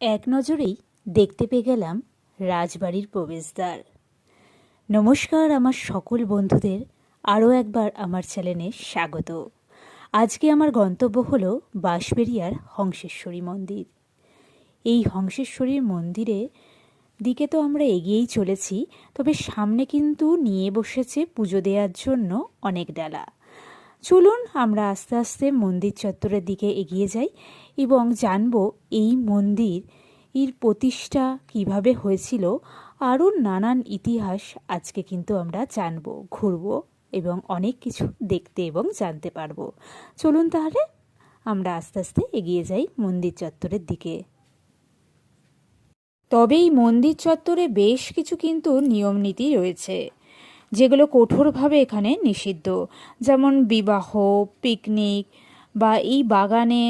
এক নজরেই দেখতে পেয়ে গেলাম রাজবাড়ির প্রবেশদ্বার। নমস্কার আমার সকল বন্ধুদের, আরও একবার আমার চ্যানেলে স্বাগত। আজকে আমার গন্তব্য হলো বাঁশবেরিয়ার হংসেশ্বরী মন্দির। এই হংসেশ্বরীর মন্দিরে দিকে তো আমরা এগিয়েই চলেছি, তবে সামনে কিন্তু নিয়ে বসেছে পুজো দেওয়ার জন্য অনেক ডালা। চলুন আমরা আস্তে আস্তে মন্দির চত্বরের দিকে এগিয়ে যাই এবং জানব এই মন্দির এর প্রতিষ্ঠা কীভাবে হয়েছিল, আরও নানান ইতিহাস আজকে কিন্তু আমরা জানব, ঘুরব এবং অনেক কিছু দেখতে এবং জানতে পারব। চলুন তাহলে আমরা আস্তে আস্তে এগিয়ে যাই মন্দির চত্বরের দিকে। তবে এই মন্দির চত্বরে বেশ কিছু কিন্তু নিয়মনীতি রয়েছে। যেগুলো কঠোরভাবে এখানে নিষিদ্ধ। যেমন বিবাহ পিকনিক বা এই বাগানে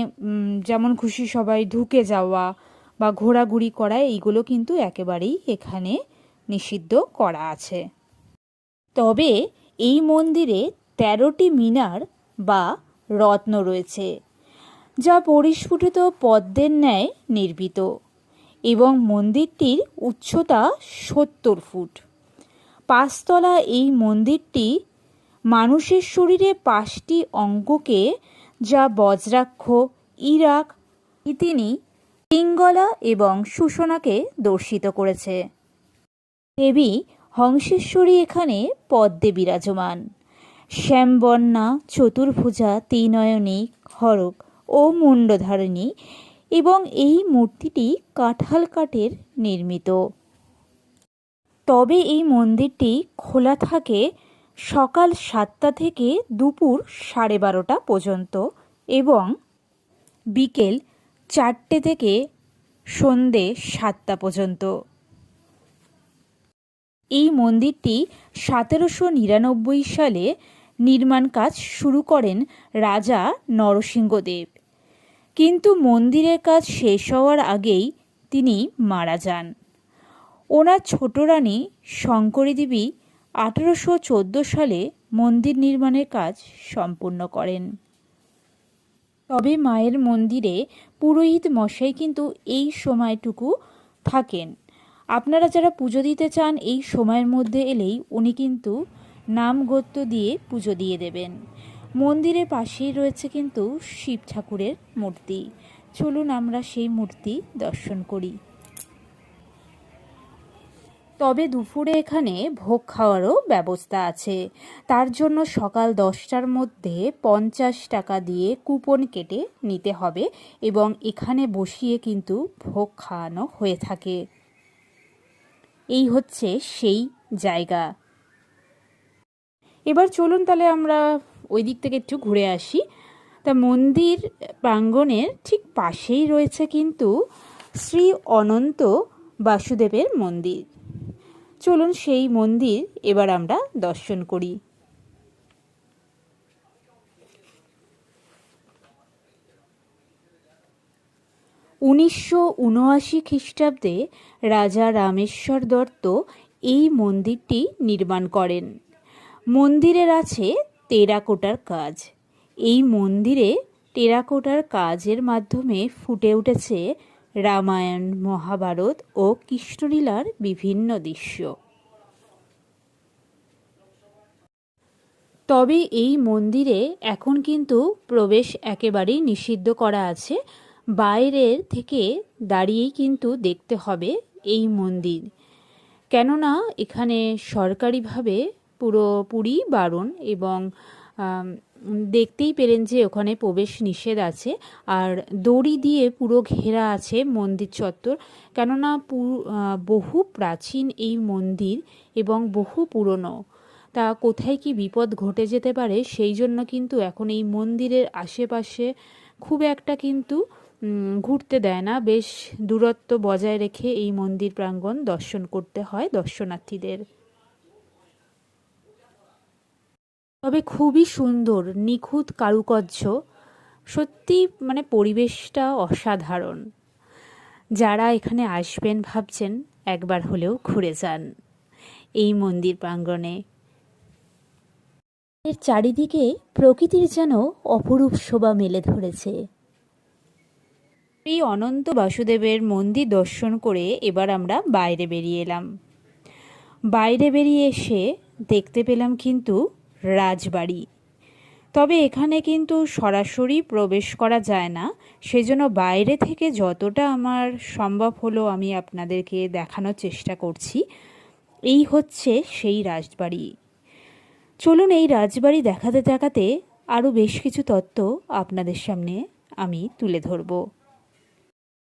যেমন খুশি সবাই ঢুকে যাওয়া বা ঘোরাঘুরি করা, এইগুলো কিন্তু একেবারেই এখানে নিষিদ্ধ করা আছে। তবে এই মন্দিরে তেরোটি মিনার বা রত্ন রয়েছে, যা পরিস্ফুটিত পদ্মের ন্যায় নির্মিত এবং মন্দিরটির উচ্চতা সত্তর ফুট। পাঁচতলা এই মন্দিরটি মানুষের শরীরে পাঁচটি অঙ্গকে, যা বজ্রাক্ষ, ইরাক, ইতিনি, পিঙ্গলা এবং সুষনাকে দর্শিত করেছে। দেবী হংসেশ্বরী এখানে পদ্মে বিরাজমান। শ্যামবন্যা চতুর্ভুজা, ত্রিনয়নী, খড়গ ও মুণ্ডধারিণী এবং এই মূর্তিটি কাঁঠাল কাঠের নির্মিত। তবে এই মন্দিরটি খোলা থাকে সকাল সাতটা থেকে দুপুর সাড়ে বারোটা পর্যন্ত এবং বিকেল চারটে থেকে সন্ধে সাতটা পর্যন্ত। এই মন্দিরটি সতেরোশো নিরানব্বই সালে নির্মাণ কাজ শুরু করেন রাজা নরসিংহদেব কিন্তু মন্দিরের কাজ শেষ হওয়ার আগেই তিনি মারা যান। ওনার ছোট রানী শঙ্করী দেবী আঠেরোশো চোদ্দ সালে মন্দির নির্মাণের কাজ সম্পূর্ণ করেন। তবে মায়ের মন্দিরে পুরোহিত মশাই কিন্তু এই সময়টুকু থাকেন। আপনারা যারা পুজো দিতে চান, এই সময়ের মধ্যে এলেই উনি কিন্তু নাম গোত্র দিয়ে পুজো দিয়ে দেবেন। মন্দিরের পাশেই রয়েছে কিন্তু শিব ঠাকুরের মূর্তি। চলুন আমরা সেই মূর্তি দর্শন করি। তবে দুপুরে এখানে ভোগ খাওয়ারও ব্যবস্থা আছে। তার জন্য সকাল দশটার মধ্যে পঞ্চাশ টাকা দিয়ে কুপন কেটে নিতে হবে এবং এখানে বসিয়ে কিন্তু ভোগ খাওয়ানো হয়ে থাকে। এই হচ্ছে সেই জায়গা। এবার চলুন তাহলে আমরা ওই দিক থেকে একটু ঘুরে আসি। তা মন্দির প্রাঙ্গণের ঠিক পাশেই রয়েছে কিন্তু শ্রী অনন্ত বাসুদেবের মন্দির। চলুন সেই মন্দির এবার আমরা দর্শন করি। উনিশশো উনআশি খ্রিস্টাব্দে রাজা রামেশ্বর দত্ত এই মন্দিরটি নির্মাণ করেন। মন্দিরের আছে টেরাকোটার কাজ। এই মন্দিরে টেরাকোটার কাজের মাধ্যমে ফুটে উঠেছে রামায়ণ, মহাভারত ও কৃষ্ণলীলার বিভিন্ন দৃশ্য। তবে এই মন্দিরে এখন কিন্তু প্রবেশ একেবারেই নিষিদ্ধ করা আছে। বাইরের থেকে দাঁড়িয়েই কিন্তু দেখতে হবে এই মন্দির। কেননা এখানে সরকারিভাবে পুরোপুরি বারণ এবং দেখতেই পেলেন যে ওখানে প্রবেশ নিষেধ আছে। আর দড়ি দিয়ে পুরো ঘেরা আছে মন্দির চত্বর। কেননা বহু প্রাচীন এই মন্দির এবং বহু পুরনো। তা কোথায় কি বিপদ ঘটে যেতে পারে, সেই জন্য কিন্তু এখন এই মন্দিরের আশেপাশে খুব একটা কিন্তু ঘুরতে দেয় না। বেশ দূরত্ব বজায় রেখে এই মন্দির প্রাঙ্গণ দর্শন করতে হয় দর্শনার্থীদের। তবে খুবই সুন্দর, নিখুঁত কারুকার্য। সত্যি মানে পরিবেশটা অসাধারণ। যারা এখানে আসবেন ভাবছেন একবার হলেও ঘুরে যান এই মন্দির প্রাঙ্গণে। এর চারিদিকে প্রকৃতির যেন অপরূপ শোভা মেলে ধরেছে। এই অনন্ত বাসুদেবের মন্দির দর্শন করে এবার আমরা বাইরে বেরিয়ে এলাম। বাইরে বেরিয়ে এসে দেখতে পেলাম কিন্তু রাজবাড়ি। তবে এখানে কিন্তু সরাসরি প্রবেশ করা যায় না। সেজন্য বাইরে থেকে যতটা আমার সম্ভব হলো আমি আপনাদেরকে দেখানোর চেষ্টা করছি। এই হচ্ছে সেই রাজবাড়ি। চলুন এই রাজবাড়ি দেখাতে দেখাতে আরও বেশ কিছু তত্ত্ব আপনাদের সামনে আমি তুলে ধরব।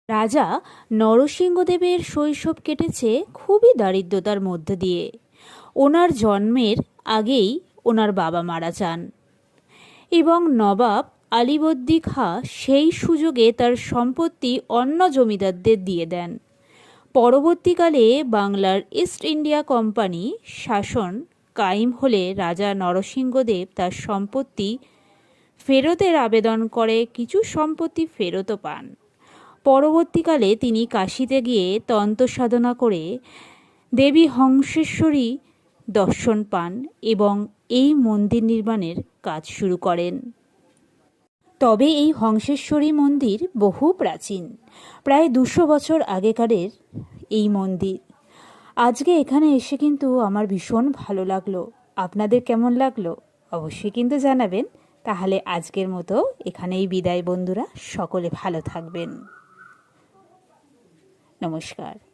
রাজা নরসিংহদেবের শৈশব কেটেছে খুবই দারিদ্রতার মধ্য দিয়ে। ওনার জন্মের আগেই ওনার বাবা মারা যান। এবং নবাব আলিবদ্দি খাঁ সেই সুযোগে তার সম্পত্তি অন্য জমিদারদের দিয়ে দেন। পরবর্তীকালে বাংলার ইস্ট ইন্ডিয়া কোম্পানি শাসন কায়েম হলে রাজা নরসিংহদেব তার সম্পত্তি ফেরতের আবেদন করে, কিছু সম্পত্তি ফেরতও পান। পরবর্তীকালে তিনি কাশিতে গিয়ে তন্ত্র সাধনা করে দেবী হংসেশ্বরী দর্শন পান এবং এই মন্দির নির্মাণের কাজ শুরু করেন। তবে এই হংসেশ্বরী মন্দির বহু প্রাচীন, প্রায় দুশো বছর আগেকারের এই মন্দির। আজকে এখানে এসে কিন্তু আমার ভীষণ ভালো লাগল। আপনাদের কেমন লাগল অবশ্যই কিন্তু জানাবেন। তাহলে আজকের মতো এখানেই বিদায় বন্ধুরা, সকলে ভালো থাকবেন। নমস্কার।